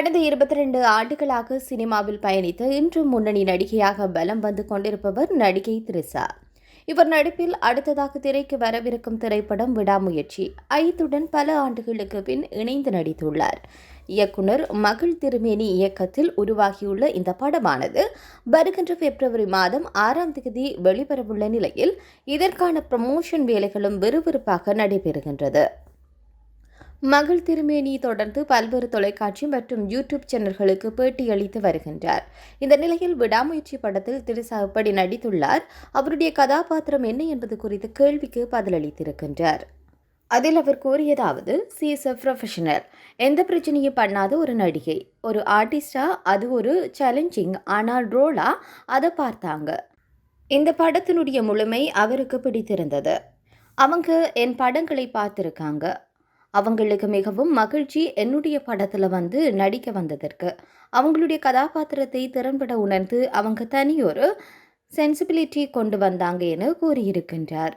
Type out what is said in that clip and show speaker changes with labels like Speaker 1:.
Speaker 1: கடந்த இருபத்தி ரெண்டு ஆண்டுகளாக சினிமாவில் பயணித்து இன்று முன்னணி நடிகையாக பலம் வந்து கொண்டிருப்பவர் நடிகை திரிசா இவர் நடிப்பில் அடுத்ததாக திரைக்கு வரவிருக்கும் திரைப்படம் விடாமுயற்சி. ஐத்துடன் பல ஆண்டுகளுக்கு பின் இணைந்து நடித்துள்ளார். இயக்குனர் மகள் திருமேனி இயக்கத்தில் உருவாகியுள்ள இந்த படமானது வருகின்ற பிப்ரவரி மாதம் ஆறாம் தேதி வெளிவரவுள்ள நிலையில் இதற்கான ப்ரமோஷன் வேலைகளும் விறுவிறுப்பாக நடைபெறுகின்றது. மகள் திருமேனி தொடர்ந்து பல்வேறு தொலைக்காட்சி மற்றும் யூடியூப் சேனல்களுக்கு பேட்டியளித்து வருகின்றார். இந்த நிலையில் விடாமுயற்சி படத்தில் திரிசா எப்படி நடித்துள்ளார். அவருடைய கதாபாத்திரம் என்ன என்பது குறித்து கேள்விக்கு பதிலளித்திருக்கின்றார். அதில் அவர் கூறியதாவது சி. இஸ் அ ப்ரொஃபஷனல் எந்த பிரச்சனையும் பண்ணாத ஒரு நடிகை. ஒரு ஆர்டிஸ்டா அது ஒரு சேலஞ்சிங் ஆனால் ரோலா அதை பார்த்தாங்க. இந்த படத்தினுடைய முழுமை அவருக்கு பிடித்திருந்தது. அவங்க என் படங்களை பார்த்துருக்காங்க. அவங்களுக்கு மிகவும் மகிழ்ச்சி என்னுடைய படத்தில் வந்து நடிக்க வந்ததற்கு. அவங்களுடைய கதாபாத்திரத்தை திறன்பட உணர்ந்து அவங்க தனியொரு சென்சிபிலிட்டி கொண்டு வந்தாங்க என கூறியிருக்கின்றார்.